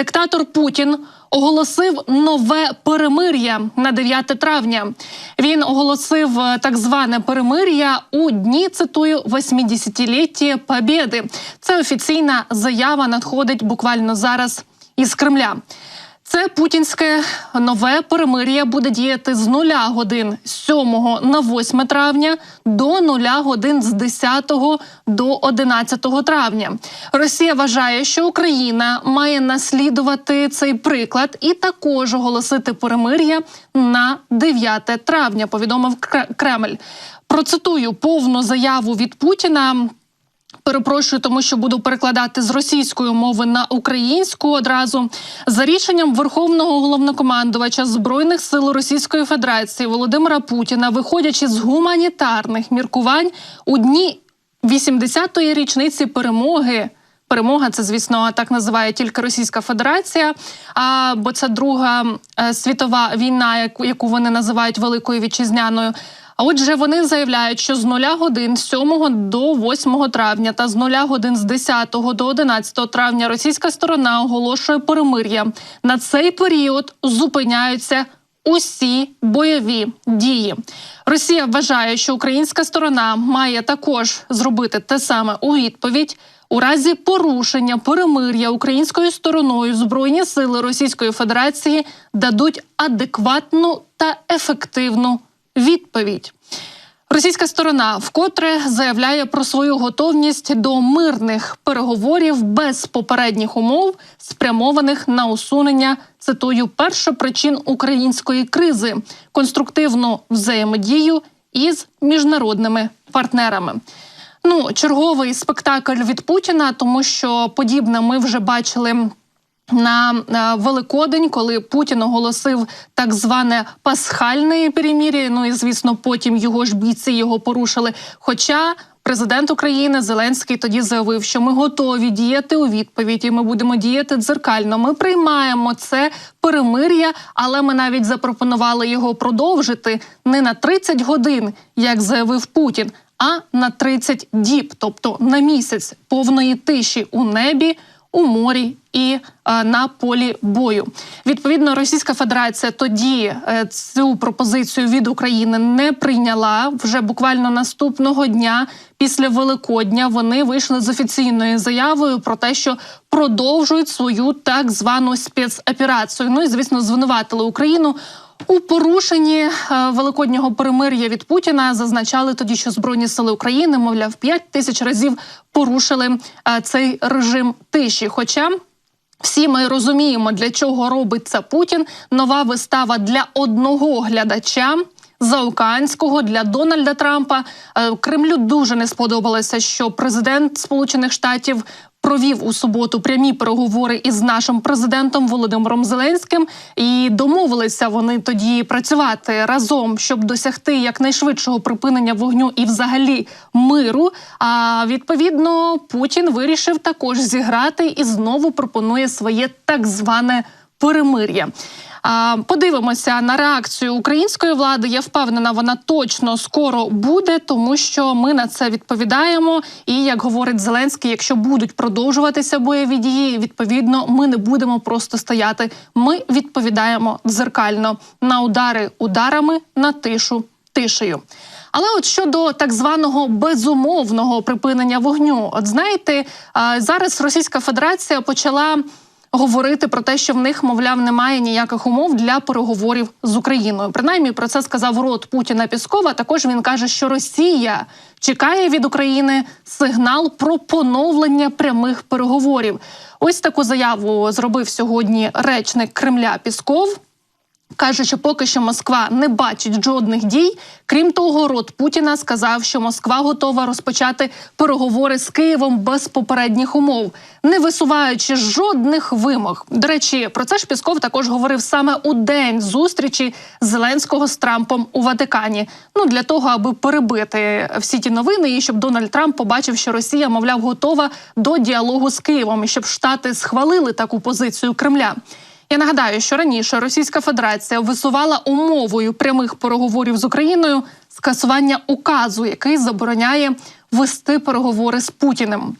Диктатор Путін оголосив нове перемир'я на 9 травня. Він оголосив е, так зване перемир'я у дні цитую 80-ліття Побєди. Це офіційна заява надходить буквально зараз із Кремля. Це путінське нове перемир'я буде діяти з нуля годин з 7 на 8 травня до нуля годин з 10 до 11 травня. Росія вважає, що Україна має наслідувати цей приклад і також оголосити перемир'я на 9 травня. Повідомив Кре- Кремль. Процитую повну заяву від Путіна. Перепрошую, тому що буду перекладати з російської мови на українську одразу за рішенням Верховного головнокомандувача збройних сил Російської Федерації Володимира Путіна, виходячи з гуманітарних міркувань у дні 80-ї річниці перемоги. Перемога це, звісно, так називає тільки Російська Федерація. А бо це друга е, світова війна, яку, яку вони називають Великою Вітчизняною. А отже, вони заявляють, що з нуля годин з 7 до 8 травня та з нуля годин з 10 до 11 травня російська сторона оголошує перемир'я. На цей період зупиняються усі бойові дії. Росія вважає, що українська сторона має також зробити те саме у відповідь. У разі порушення перемир'я українською стороною збройні сили Російської Федерації дадуть адекватну та ефективну відповідь. Російська сторона вкотре заявляє про свою готовність до мирних переговорів без попередніх умов, спрямованих на усунення цитую першопричин української кризи, конструктивну взаємодію із міжнародними партнерами. Ну, черговий спектакль від Путіна, тому що подібне ми вже бачили. На Великодень, коли Путін оголосив так зване пасхальне перемір'я, ну і звісно, потім його ж бійці його порушили. Хоча президент України Зеленський тоді заявив, що ми готові діяти у відповідь, і ми будемо діяти дзеркально. Ми приймаємо це перемир'я, але ми навіть запропонували його продовжити не на 30 годин, як заявив Путін, а на 30 діб, тобто на місяць повної тиші у небі у морі і е, на полі бою. Відповідно, Російська Федерація тоді е, цю пропозицію від України не прийняла. Вже буквально наступного дня, після Великодня, вони вийшли з офіційною заявою про те, що продовжують свою так звану спецоперацію. Ну і звісно, звинуватили Україну. У порушенні е, великоднього перемир'я від Путіна зазначали тоді, що збройні сили України, мовляв, 5 тисяч разів порушили е, цей режим тиші. Хоча всі ми розуміємо, для чого робить це Путін. Нова вистава для одного глядача. Заокеанського для Дональда Трампа Е, Кремлю дуже не сподобалося, що президент Сполучених Штатів провів у суботу прямі переговори із нашим президентом Володимиром Зеленським, і домовилися вони тоді працювати разом, щоб досягти якнайшвидшого припинення вогню і, взагалі, миру. А відповідно, Путін вирішив також зіграти і знову пропонує своє так зване перемир'я. Подивимося на реакцію української влади. Я впевнена, вона точно скоро буде, тому що ми на це відповідаємо. І як говорить Зеленський, якщо будуть продовжуватися бойові дії, відповідно, ми не будемо просто стояти. Ми відповідаємо дзеркально на удари ударами, на тишу тишею. Але от щодо так званого безумовного припинення вогню, от знаєте, зараз Російська Федерація почала говорити про те, що в них, мовляв, немає ніяких умов для переговорів з Україною. Принаймні про це сказав рот Путіна Піскова. Також він каже, що Росія чекає від України сигнал про поновлення прямих переговорів. Ось таку заяву зробив сьогодні речник Кремля Пісков. Каже, що поки що Москва не бачить жодних дій. Крім того, рот Путіна сказав, що Москва готова розпочати переговори з Києвом без попередніх умов, не висуваючи жодних вимог. До речі, про це ж Пісков також говорив саме у день зустрічі Зеленського з Трампом у Ватикані. Ну для того, аби перебити всі ті новини, і щоб Дональд Трамп побачив, що Росія, мовляв, готова до діалогу з Києвом, і щоб Штати схвалили таку позицію Кремля. Я нагадаю, що раніше Російська Федерація висувала умовою прямих переговорів з Україною скасування указу, який забороняє вести переговори з Путіним.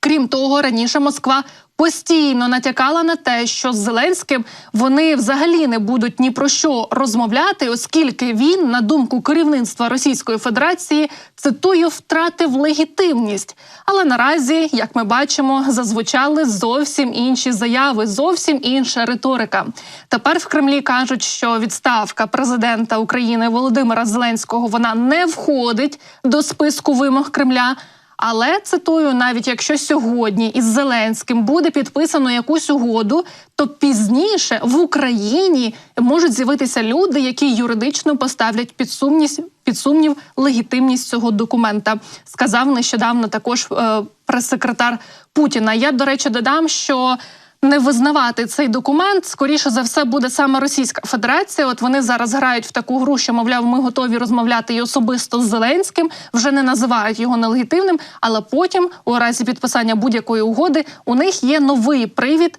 Крім того, раніше Москва постійно натякала на те, що з Зеленським вони взагалі не будуть ні про що розмовляти, оскільки він, на думку керівництва Російської Федерації, цитую, втратив легітимність. Але наразі, як ми бачимо, зазвучали зовсім інші заяви, зовсім інша риторика. Тепер в Кремлі кажуть, що відставка президента України Володимира Зеленського вона не входить до списку вимог Кремля. Але цитую, навіть якщо сьогодні із Зеленським буде підписано якусь угоду, то пізніше в Україні можуть з'явитися люди, які юридично поставлять під сумнів, під сумнів легітимність цього документа. Сказав нещодавно також е, прес-секретар Путіна. Я до речі додам, що не визнавати цей документ, скоріше за все, буде саме Російська Федерація. От вони зараз грають в таку гру, що мовляв, ми готові розмовляти і особисто з Зеленським, вже не називають його нелегітимним. Але потім, у разі підписання будь-якої угоди, у них є новий привід.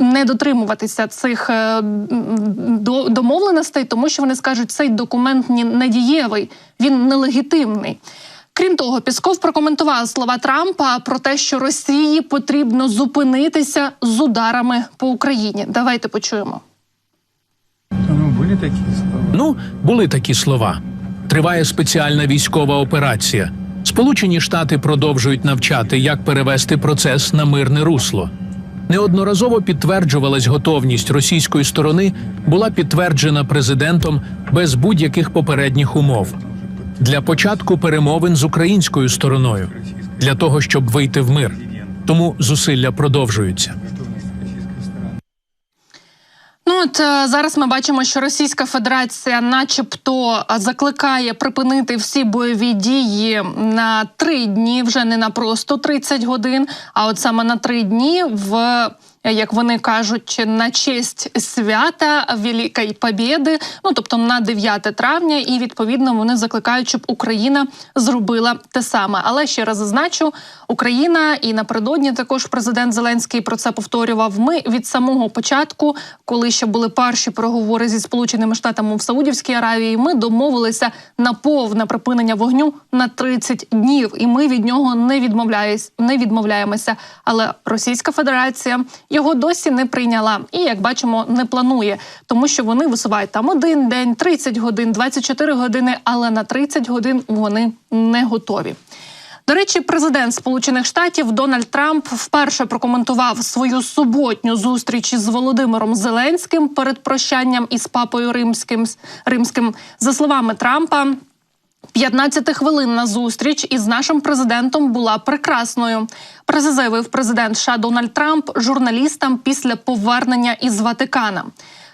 Не дотримуватися цих е, домовленостей, тому що вони скажуть, цей документ ні- недієвий, він нелегітимний. Крім того, Пісков прокоментував слова Трампа про те, що Росії потрібно зупинитися з ударами по Україні. Давайте почуємо. Ну, были такие слова. Ну, були такі слова. Триває спеціальна військова операція. Сполучені Штати продовжують навчати, як перевести процес на мирне русло. Неодноразово підтверджувалась готовність російської сторони, була підтверджена президентом без будь-яких попередніх умов для початку перемовин з українською стороною, для того, щоб вийти в мир. Тому зусилля продовжуються. Ну от е, зараз ми бачимо, що Російська Федерація, начебто, е, закликає припинити всі бойові дії на три дні, вже не на просто 30 годин, а от саме на три дні в. Як вони кажуть, на честь свята Великої Побєди, ну тобто на 9 травня, і відповідно вони закликають, щоб Україна зробила те саме. Але ще раз зазначу, Україна і напередодні також президент Зеленський про це повторював. Ми від самого початку, коли ще були перші переговори зі сполученими штатами в Саудівській Аравії, ми домовилися на повне припинення вогню на 30 днів, і ми від нього не відмовляємось, не відмовляємося. Але Російська Федерація його досі не прийняла і, як бачимо, не планує, тому що вони висувають там один день, 30 годин, 24 години, але на 30 годин вони не готові. До речі, президент Сполучених Штатів Дональд Трамп вперше прокоментував свою суботню зустріч із Володимиром Зеленським перед прощанням із папою римським. римським. За словами Трампа, 15-хвилинна зустріч із нашим президентом була прекрасною. Про заявив президент США Дональд Трамп журналістам після повернення із Ватикана.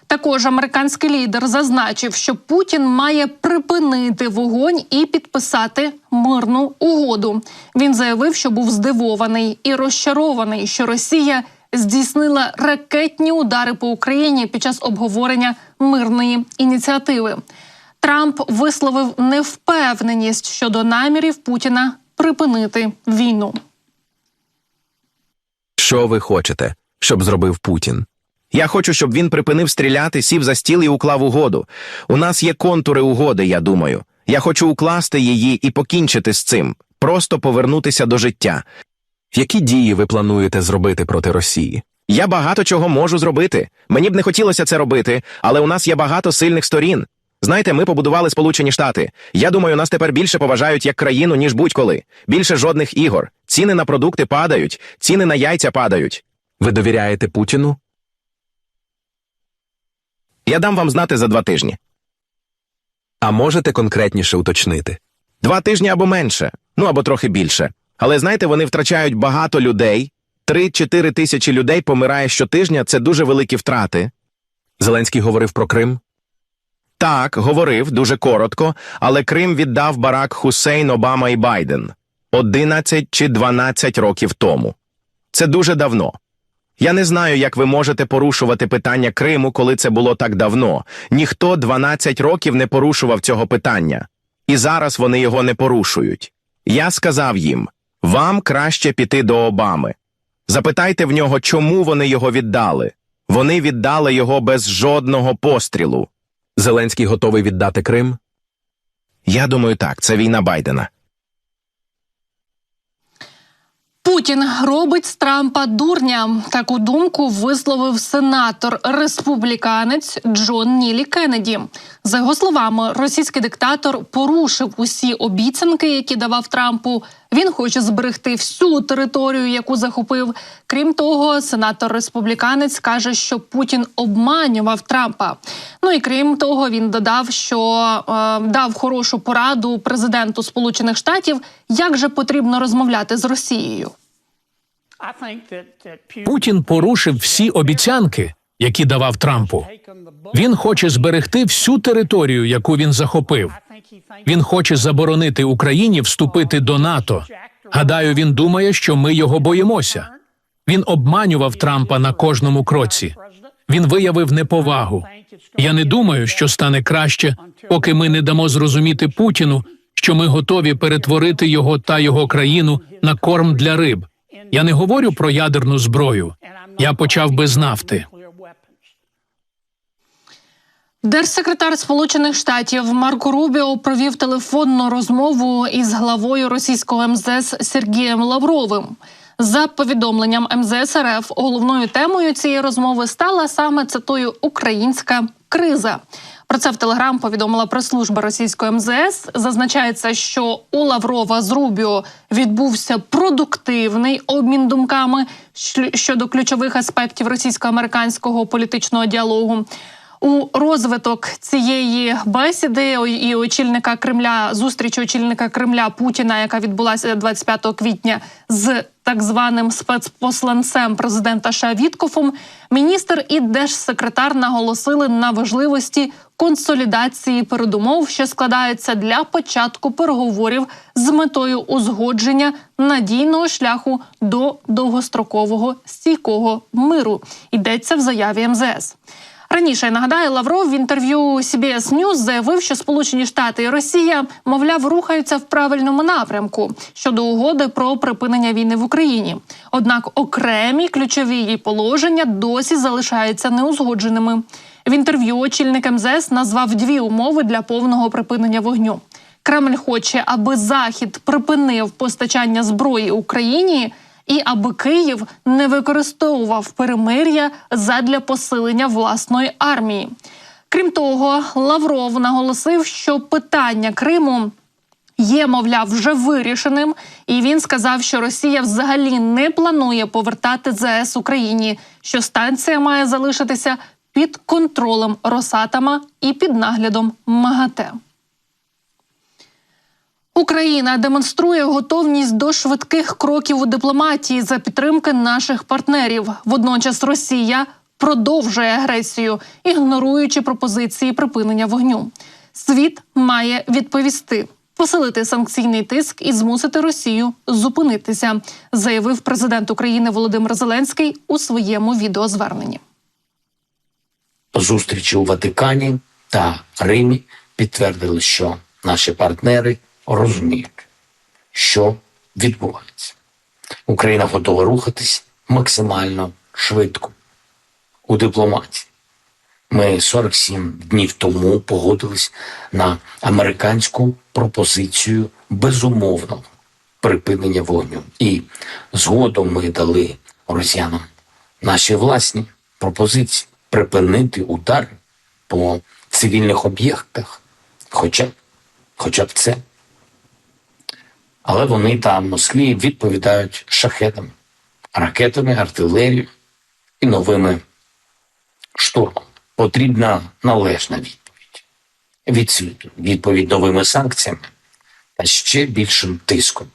Також американський лідер зазначив, що Путін має припинити вогонь і підписати мирну угоду. Він заявив, що був здивований і розчарований, що Росія здійснила ракетні удари по Україні під час обговорення мирної ініціативи. Трамп висловив невпевненість щодо намірів Путіна припинити війну. Що ви хочете, щоб зробив Путін? Я хочу, щоб він припинив стріляти, сів за стіл і уклав угоду. У нас є контури угоди, я думаю. Я хочу укласти її і покінчити з цим, просто повернутися до життя. Які дії ви плануєте зробити проти Росії? Я багато чого можу зробити. Мені б не хотілося це робити, але у нас є багато сильних сторін. Знаєте, ми побудували Сполучені Штати. Я думаю, нас тепер більше поважають як країну, ніж будь-коли. Більше жодних ігор. Ціни на продукти падають, ціни на яйця падають. Ви довіряєте Путіну? Я дам вам знати за два тижні. А можете конкретніше уточнити? Два тижні або менше, ну або трохи більше. Але знаєте, вони втрачають багато людей. Три-чотири тисячі людей помирає щотижня. Це дуже великі втрати. Зеленський говорив про Крим? Так, говорив дуже коротко, але Крим віддав Барак Хусейн, Обама і Байден 11 чи 12 років тому. Це дуже давно. Я не знаю, як ви можете порушувати питання Криму, коли це було так давно. Ніхто 12 років не порушував цього питання. І зараз вони його не порушують. Я сказав їм: вам краще піти до Обами. Запитайте в нього, чому вони його віддали. Вони віддали його без жодного пострілу. Зеленський готовий віддати Крим? Я думаю, так, це війна Байдена. Путін робить з Трампа дурня. Таку думку висловив сенатор республіканець Джон Нілі Кеннеді. За його словами, російський диктатор порушив усі обіцянки, які давав Трампу. Він хоче зберегти всю територію, яку захопив. Крім того, сенатор республіканець каже, що Путін обманював Трампа. Ну і крім того, він додав, що е, дав хорошу пораду президенту Сполучених Штатів, як же потрібно розмовляти з Росією. Путін порушив всі обіцянки, які давав Трампу. Він хоче зберегти всю територію, яку він захопив. Він хоче заборонити Україні вступити до НАТО. Гадаю, він думає, що ми його боїмося. Він обманював Трампа на кожному кроці. Він виявив неповагу. Я не думаю, що стане краще, поки ми не дамо зрозуміти Путіну, що ми готові перетворити його та його країну на корм для риб. Я не говорю про ядерну зброю. Я почав би з нафти. Держсекретар Сполучених Штатів Марко Рубіо провів телефонну розмову із главою російського МЗС Сергієм Лавровим. За повідомленням МЗС РФ, головною темою цієї розмови стала саме цитую українська криза. Про це в Телеграм повідомила прес-служба російської МЗС. Зазначається, що у Лаврова з Рубіо відбувся продуктивний обмін думками щодо ключових аспектів російсько-американського політичного діалогу. У розвиток цієї бесіди і очільника Кремля зустрічі очільника Кремля Путіна, яка відбулася 25 квітня з так званим спецпосланцем президента США Віткофом, міністр і держсекретар наголосили на важливості консолідації передумов, що складаються для початку переговорів з метою узгодження надійного шляху до довгострокового стійкого миру. Йдеться в заяві МЗС. Раніше я нагадаю, Лавров в інтерв'ю CBS News заявив, що Сполучені Штати і Росія, мовляв, рухаються в правильному напрямку щодо угоди про припинення війни в Україні. Однак окремі ключові її положення досі залишаються неузгодженими. В інтерв'ю очільник МЗС назвав дві умови для повного припинення вогню. Кремль хоче, аби Захід припинив постачання зброї Україні і аби Київ не використовував перемир'я задля посилення власної армії. Крім того, Лавров наголосив, що питання Криму є, мовляв, вже вирішеним, і він сказав, що Росія взагалі не планує повертати ЗС Україні, що станція має залишитися під контролем Росатома і під наглядом МАГАТЕ. Україна демонструє готовність до швидких кроків у дипломатії за підтримки наших партнерів. Водночас Росія продовжує агресію, ігноруючи пропозиції припинення вогню. Світ має відповісти, посилити санкційний тиск і змусити Росію зупинитися, заявив президент України Володимир Зеленський у своєму відеозверненні. зустрічі у Ватикані та Римі підтвердили, що наші партнери розуміють, що відбувається. Україна готова рухатись максимально швидко у дипломатії. Ми 47 днів тому погодились на американську пропозицію безумовного припинення вогню. І згодом ми дали росіянам наші власні пропозиції припинити удари по цивільних об'єктах, хоча хоча б це. Але вони там Москві відповідають шахетами, ракетами, артилерією і новими штурмами. Потрібна належна відповідь від відповідь новими санкціями та ще більшим тиском.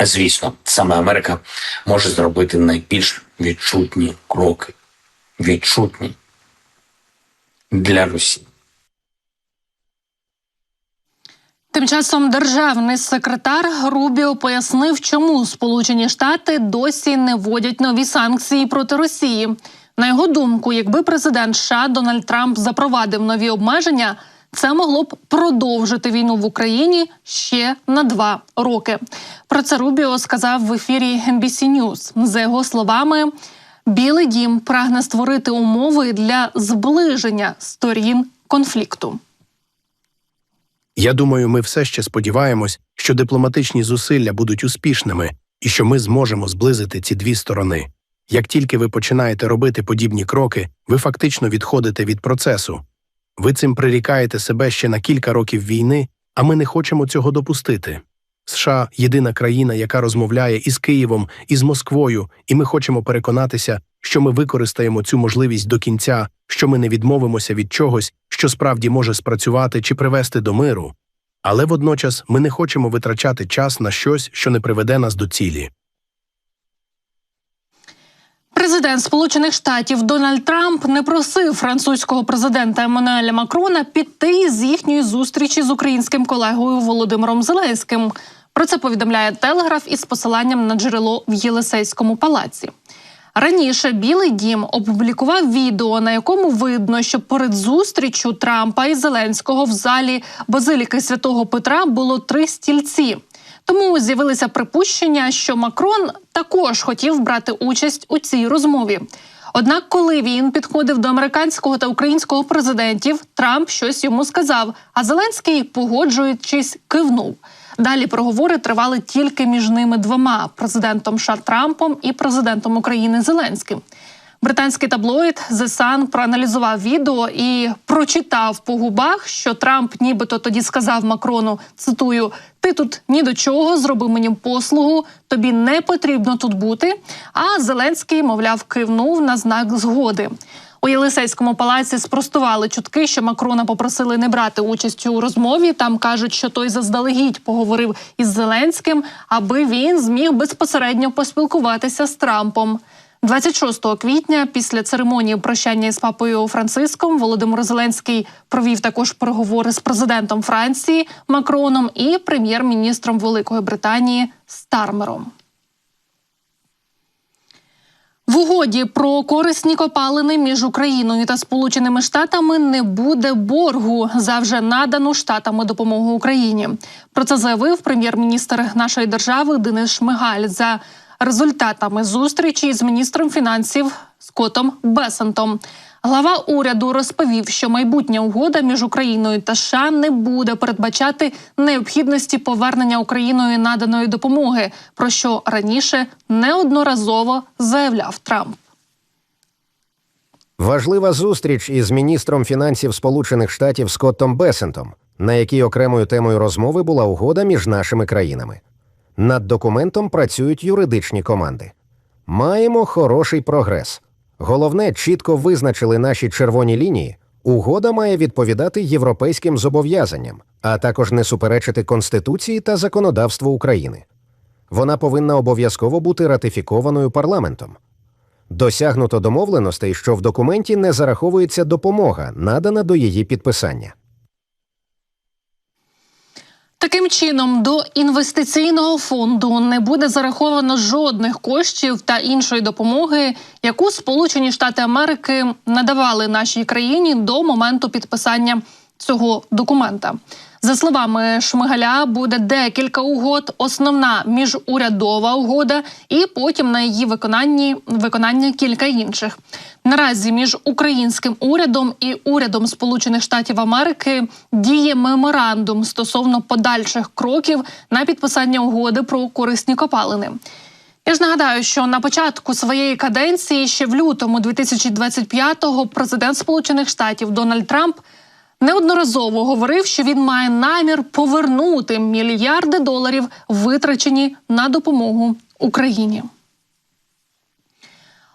Звісно, саме Америка може зробити найбільш відчутні кроки, відчутні для Росії. Тим часом державний секретар Рубіо пояснив, чому Сполучені Штати досі не вводять нові санкції проти Росії. На його думку, якби президент США Дональд Трамп запровадив нові обмеження, це могло б продовжити війну в Україні ще на два роки. Про це Рубіо сказав в ефірі NBC News. За його словами, Білий Дім прагне створити умови для зближення сторін конфлікту. Я думаю, ми все ще сподіваємось, що дипломатичні зусилля будуть успішними, і що ми зможемо зблизити ці дві сторони. Як тільки ви починаєте робити подібні кроки, ви фактично відходите від процесу. Ви цим прирікаєте себе ще на кілька років війни, а ми не хочемо цього допустити. США єдина країна, яка розмовляє із Києвом, і з Москвою, і ми хочемо переконатися, що ми використаємо цю можливість до кінця, що ми не відмовимося від чогось, що справді може спрацювати чи привести до миру. Але водночас ми не хочемо витрачати час на щось, що не приведе нас до цілі. Президент Сполучених Штатів Дональд Трамп не просив французького президента Еммануеля Макрона піти з їхньої зустрічі з українським колегою Володимиром Зеленським. Про це повідомляє Телеграф із посиланням на джерело в Єлисейському палаці. Раніше Білий Дім опублікував відео, на якому видно, що перед зустрічю Трампа і Зеленського в залі базиліки святого Петра було три стільці. Тому з'явилися припущення, що Макрон також хотів брати участь у цій розмові. Однак, коли він підходив до американського та українського президентів, Трамп щось йому сказав, а Зеленський, погоджуючись, кивнув. Далі переговори тривали тільки між ними двома президентом США Трампом і президентом України Зеленським. Британський таблоїд The Sun проаналізував відео і прочитав по губах, що Трамп нібито тоді сказав Макрону: цитую: Ти тут ні до чого, зроби мені послугу, тобі не потрібно тут бути. А Зеленський, мовляв, кивнув на знак згоди. У Єлисейському палаці спростували чутки, що Макрона попросили не брати участь у розмові. Там кажуть, що той заздалегідь поговорив із Зеленським, аби він зміг безпосередньо поспілкуватися з Трампом. 26 квітня, після церемонії прощання із папою Франциском, Володимир Зеленський провів також переговори з президентом Франції Макроном і прем'єр-міністром Великої Британії Стармером. В угоді про корисні копалини між Україною та Сполученими Штатами не буде боргу за вже надану штатами допомогу Україні. Про це заявив прем'єр-міністр нашої держави Денис Шмигаль за результатами зустрічі з міністром фінансів Скотом Бесентом. Глава уряду розповів, що майбутня угода між Україною та США не буде передбачати необхідності повернення Україною наданої допомоги, про що раніше неодноразово заявляв Трамп. Важлива зустріч із міністром фінансів Сполучених Штатів Скоттом Бесентом, на якій окремою темою розмови була угода між нашими країнами. Над документом працюють юридичні команди. Маємо хороший прогрес. Головне, чітко визначили наші червоні лінії. Угода має відповідати європейським зобов'язанням, а також не суперечити Конституції та законодавству України. Вона повинна обов'язково бути ратифікованою парламентом. Досягнуто домовленостей, що в документі не зараховується допомога, надана до її підписання. Таким чином, до інвестиційного фонду не буде зараховано жодних коштів та іншої допомоги, яку Сполучені Штати Америки надавали нашій країні до моменту підписання цього документа. За словами Шмигаля, буде декілька угод. Основна міжурядова угода, і потім на її виконанні виконання кілька інших. Наразі між українським урядом і урядом Сполучених Штатів Америки діє меморандум стосовно подальших кроків на підписання угоди про корисні копалини. Я ж нагадаю, що на початку своєї каденції, ще в лютому 2025-го, президент Сполучених Штатів Дональд Трамп неодноразово говорив, що він має намір повернути мільярди доларів, витрачені на допомогу Україні.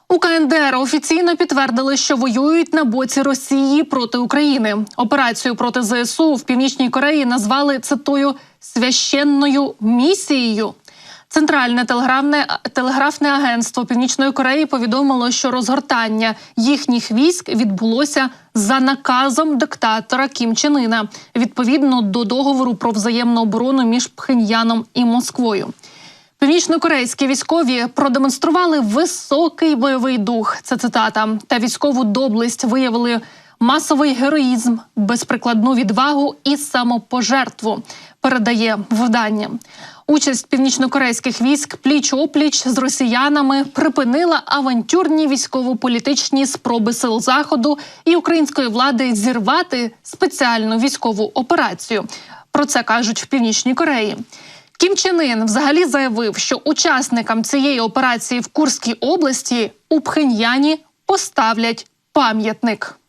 У КНДР офіційно підтвердили, що воюють на боці Росії проти України. Операцію проти ЗСУ в Північній Кореї назвали цитую священною місією. Центральне телеграфне телеграфне агентство Північної Кореї повідомило, що розгортання їхніх військ відбулося за наказом диктатора Кім Чен Ына, відповідно до договору про взаємну оборону між Пхеньяном і Москвою. Північнокорейські військові продемонстрували високий бойовий дух. Це цитата та військову доблесть виявили масовий героїзм, безприкладну відвагу і самопожертву. Передає видання. Участь північнокорейських військ пліч опліч з росіянами припинила авантюрні військово-політичні спроби сил заходу і української влади зірвати спеціальну військову операцію. Про це кажуть в північній Кореї. Кім Чен Ін взагалі заявив, що учасникам цієї операції в Курській області у Пхеньяні поставлять пам'ятник.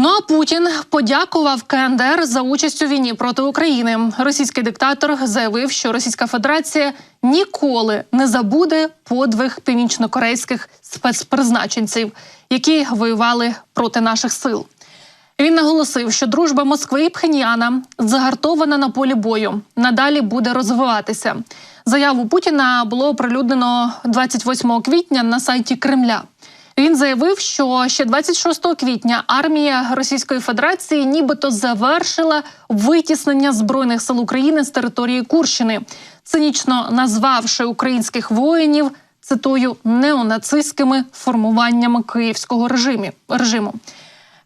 Ну а Путін подякував КНДР за участь у війні проти України. Російський диктатор заявив, що Російська Федерація ніколи не забуде подвиг північнокорейських спецпризначенців, які воювали проти наших сил. Він наголосив, що дружба Москви і Пхеньяна загартована на полі бою, надалі буде розвиватися. Заяву Путіна було оприлюднено 28 квітня на сайті Кремля. Він заявив, що ще 26 квітня армія Російської Федерації нібито завершила витіснення збройних сил України з території Курщини, цинічно назвавши українських воїнів цитую неонацистськими формуваннями київського режимі режиму.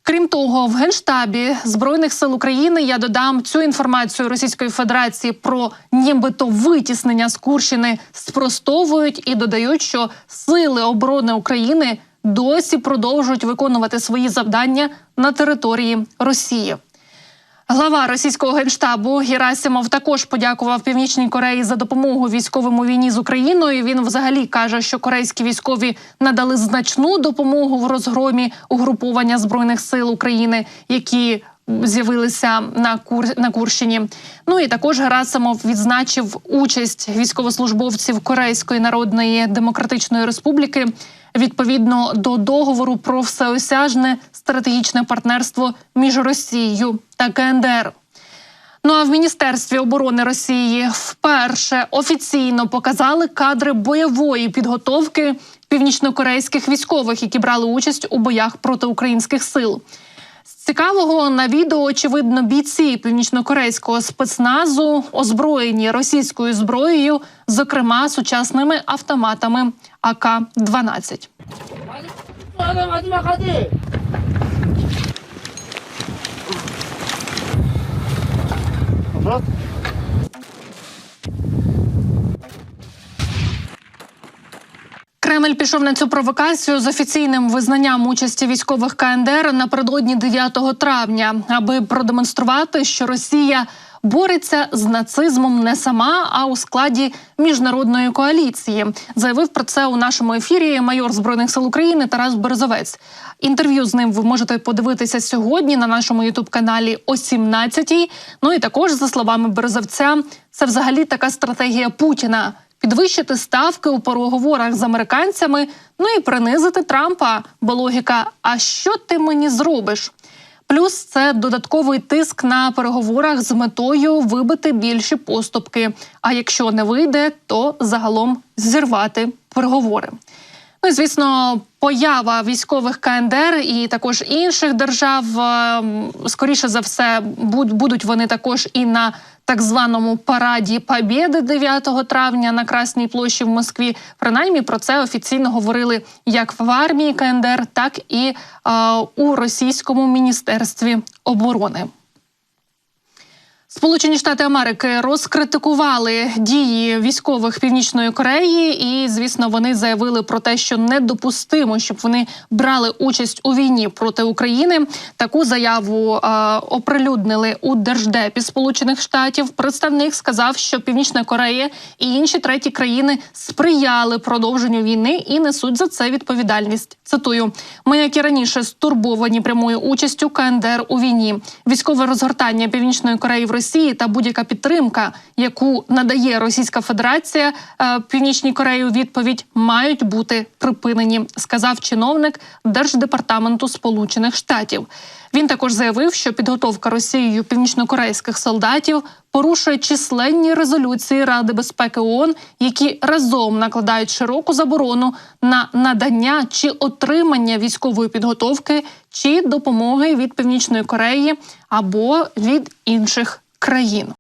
Крім того, в генштабі збройних сил України я додам цю інформацію Російської Федерації про нібито витіснення з Курщини спростовують і додають, що сили оборони України досі продовжують виконувати свої завдання на території Росії. Глава російського генштабу Герасимов також подякував Північній Кореї за допомогу військовим у війні з Україною. Він взагалі каже, що корейські військові надали значну допомогу в розгромі угруповання збройних сил України, які з'явилися на Кур на Курщині. Ну і також Герасимов відзначив участь військовослужбовців Корейської Народної Демократичної Республіки відповідно до договору про всеосяжне стратегічне партнерство між Росією та КНДР. Ну а в міністерстві оборони Росії вперше офіційно показали кадри бойової підготовки північнокорейських військових, які брали участь у боях проти українських сил. З цікавого на відео очевидно бійці північнокорейського спецназу озброєні російською зброєю, зокрема сучасними автоматами АК-12. Кремль пішов на цю провокацію з офіційним визнанням участі військових КНДР напередодні 9 травня, аби продемонструвати, що Росія бореться з нацизмом не сама, а у складі міжнародної коаліції. Заявив про це у нашому ефірі майор збройних сил України Тарас Березовець. Інтерв'ю з ним ви можете подивитися сьогодні на нашому ютуб-каналі о 17-й. Ну і також за словами Березовця, це взагалі така стратегія Путіна. Підвищити ставки у переговорах з американцями, ну і принизити Трампа. Бо логіка: а що ти мені зробиш? Плюс це додатковий тиск на переговорах з метою вибити більші поступки. А якщо не вийде, то загалом зірвати переговори. Ну і звісно, поява військових КНДР і також інших держав е, скоріше за все буд- будуть вони також і на так званому параді Побєди 9 травня на Красній площі в Москві. Принаймні про це офіційно говорили як в армії КНДР, так і е, у російському міністерстві оборони. Сполучені Штати Америки розкритикували дії військових Північної Кореї, і звісно, вони заявили про те, що недопустимо, щоб вони брали участь у війні проти України. Таку заяву е, оприлюднили у держдепі Сполучених Штатів. Представник сказав, що Північна Корея і інші треті країни сприяли продовженню війни і несуть за це відповідальність. Цитую: ми, як і раніше, стурбовані прямою участю КНДР у війні. Військове розгортання Північної Кореї в Росії та будь-яка підтримка, яку надає Російська Федерація е, Північній Кореї у відповідь, мають бути припинені, сказав чиновник Держдепартаменту Сполучених Штатів. Він також заявив, що підготовка Росією північнокорейських солдатів порушує численні резолюції Ради безпеки ООН, які разом накладають широку заборону на надання чи отримання військової підготовки чи допомоги від Північної Кореї або від інших країн.